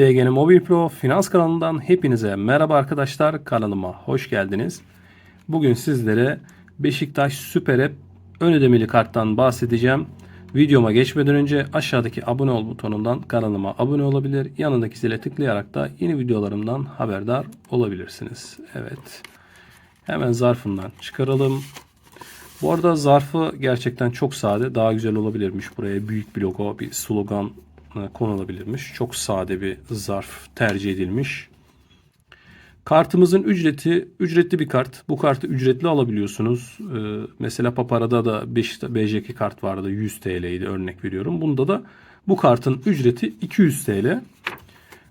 DGN Mobil Pro Finans kanalından hepinize merhaba arkadaşlar. Kanalıma hoş geldiniz. Bugün sizlere Beşiktaş Süper App ön ödemeli karttan bahsedeceğim. Videoma geçmeden önce aşağıdaki abone ol butonundan kanalıma abone olabilir. Yanındaki zile tıklayarak da yeni videolarımdan haberdar olabilirsiniz. Evet. Hemen zarfından çıkaralım. Bu arada zarfı gerçekten çok sade. Daha güzel olabilirmiş. Buraya büyük bir logo, bir slogan konulabilirmiş. Çok sade bir zarf tercih edilmiş. Kartımızın ücreti ücretli bir kart. Bu kartı ücretli alabiliyorsunuz. Ee, mesela Papara'da da 5 BJK kart vardı 100 TL'ydi örnek veriyorum. Bunda da bu kartın ücreti 200 TL.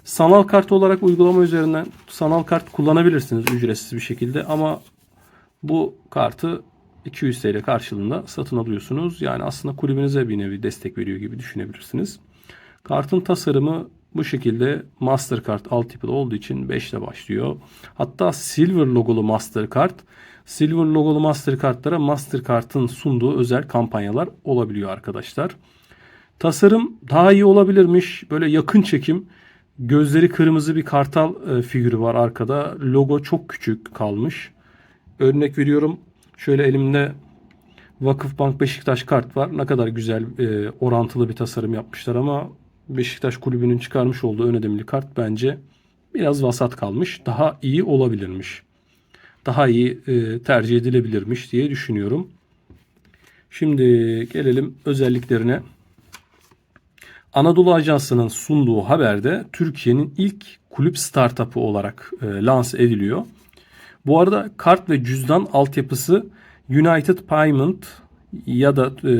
Sanal kart olarak uygulama üzerinden sanal kart kullanabilirsiniz ücretsiz bir şekilde ama bu kartı 200 TL karşılığında satın alıyorsunuz. Yani aslında kulübünüze bir nevi destek veriyor gibi düşünebilirsiniz. Kartın tasarımı bu şekilde Mastercard altyapılı olduğu için 5 ile başlıyor. Hatta Silver logolu Mastercard, Silver logolu Mastercard'lara Mastercard'ın sunduğu özel kampanyalar olabiliyor arkadaşlar. Tasarım daha iyi olabilirmiş. Böyle yakın çekim. Gözleri kırmızı bir kartal e, figürü var arkada. Logo çok küçük kalmış. Örnek veriyorum. Şöyle elimde Vakıfbank Beşiktaş kart var. Ne kadar güzel e, orantılı bir tasarım yapmışlar ama Beşiktaş kulübünün çıkarmış olduğu ön ödemeli kart bence biraz vasat kalmış. Daha iyi olabilirmiş. Daha iyi e, tercih edilebilirmiş diye düşünüyorum. Şimdi gelelim özelliklerine. Anadolu Ajansı'nın sunduğu haberde Türkiye'nin ilk kulüp startup'ı olarak e, lanse ediliyor. Bu arada kart ve cüzdan altyapısı United Payment ya da e,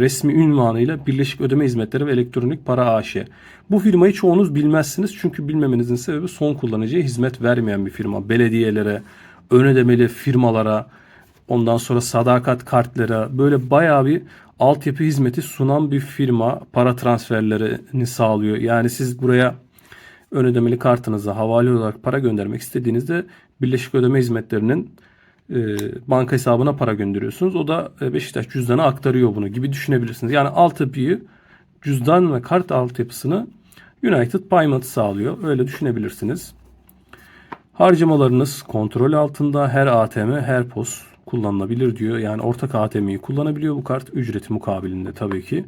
resmi ünvanıyla Birleşik Ödeme Hizmetleri ve Elektronik Para AŞ. Bu firmayı çoğunuz bilmezsiniz çünkü bilmemenizin sebebi son kullanıcıya hizmet vermeyen bir firma. Belediyelere, ön ödemeli firmalara, ondan sonra sadakat kartlara böyle bayağı bir altyapı hizmeti sunan bir firma para transferlerini sağlıyor. Yani siz buraya ön ödemeli kartınıza havale olarak para göndermek istediğinizde Birleşik Ödeme Hizmetleri'nin e, banka hesabına para gönderiyorsunuz. O da e, Beşiktaş cüzdana aktarıyor bunu gibi düşünebilirsiniz. Yani altyapıyı cüzdan ve kart altyapısını United Payment sağlıyor. Öyle düşünebilirsiniz. Harcamalarınız kontrol altında her ATM her POS kullanılabilir diyor. Yani ortak ATM'yi kullanabiliyor bu kart ücreti mukabilinde tabii ki.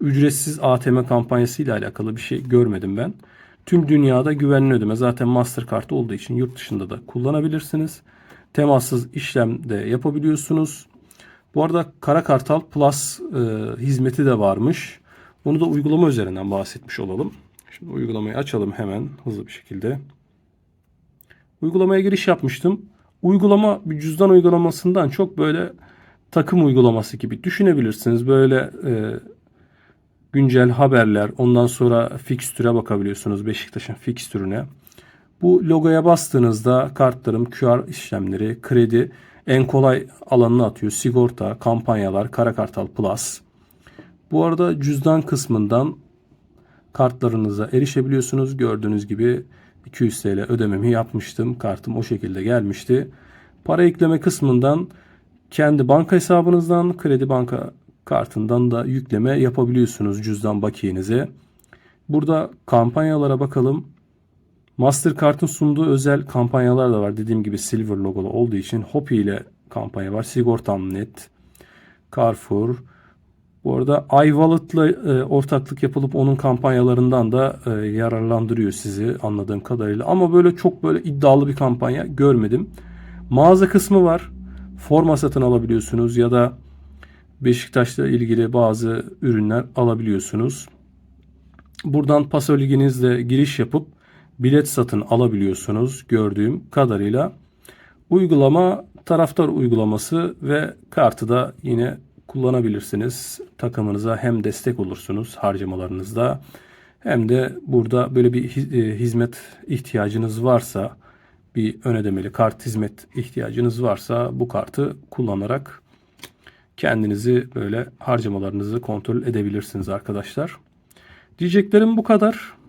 Ücretsiz ATM kampanyası ile alakalı bir şey görmedim ben. Tüm dünyada güvenli ödeme zaten Mastercard olduğu için yurt dışında da kullanabilirsiniz temassız işlem de yapabiliyorsunuz. Bu arada Kara Kartal Plus e, hizmeti de varmış. Bunu da uygulama üzerinden bahsetmiş olalım. Şimdi uygulamayı açalım hemen hızlı bir şekilde. Uygulamaya giriş yapmıştım. Uygulama bir cüzdan uygulamasından çok böyle takım uygulaması gibi düşünebilirsiniz. Böyle e, güncel haberler, ondan sonra fikstüre bakabiliyorsunuz Beşiktaş'ın fikstürüne. Bu logoya bastığınızda kartlarım, QR işlemleri, kredi en kolay alanına atıyor. Sigorta, kampanyalar, Kara Kartal Plus. Bu arada cüzdan kısmından kartlarınıza erişebiliyorsunuz. Gördüğünüz gibi 200 TL ödememi yapmıştım. Kartım o şekilde gelmişti. Para ekleme kısmından kendi banka hesabınızdan, kredi banka kartından da yükleme yapabiliyorsunuz cüzdan bakiyenize. Burada kampanyalara bakalım. Mastercard'ın sunduğu özel kampanyalar da var. Dediğim gibi silver logolu olduğu için Hopi ile kampanya var. Sigortam Net, Carrefour. Bu arada iWallet'la e, ortaklık yapılıp onun kampanyalarından da e, yararlandırıyor sizi anladığım kadarıyla. Ama böyle çok böyle iddialı bir kampanya görmedim. Mağaza kısmı var. Forma satın alabiliyorsunuz ya da Beşiktaş'la ilgili bazı ürünler alabiliyorsunuz. Buradan Paso Liginizle giriş yapıp bilet satın alabiliyorsunuz gördüğüm kadarıyla. Uygulama taraftar uygulaması ve kartı da yine kullanabilirsiniz. Takımınıza hem destek olursunuz harcamalarınızda hem de burada böyle bir e, hizmet ihtiyacınız varsa bir ön ödemeli kart hizmet ihtiyacınız varsa bu kartı kullanarak kendinizi böyle harcamalarınızı kontrol edebilirsiniz arkadaşlar. Diyeceklerim bu kadar.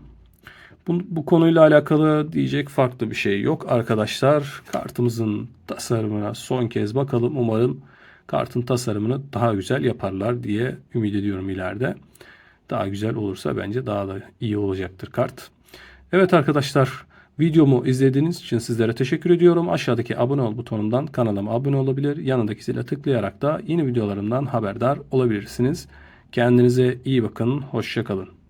Bu, bu konuyla alakalı diyecek farklı bir şey yok arkadaşlar. Kartımızın tasarımına son kez bakalım. Umarım kartın tasarımını daha güzel yaparlar diye ümit ediyorum ileride. Daha güzel olursa bence daha da iyi olacaktır kart. Evet arkadaşlar videomu izlediğiniz için sizlere teşekkür ediyorum. Aşağıdaki abone ol butonundan kanalıma abone olabilir. Yanındaki zile tıklayarak da yeni videolarımdan haberdar olabilirsiniz. Kendinize iyi bakın. Hoşçakalın.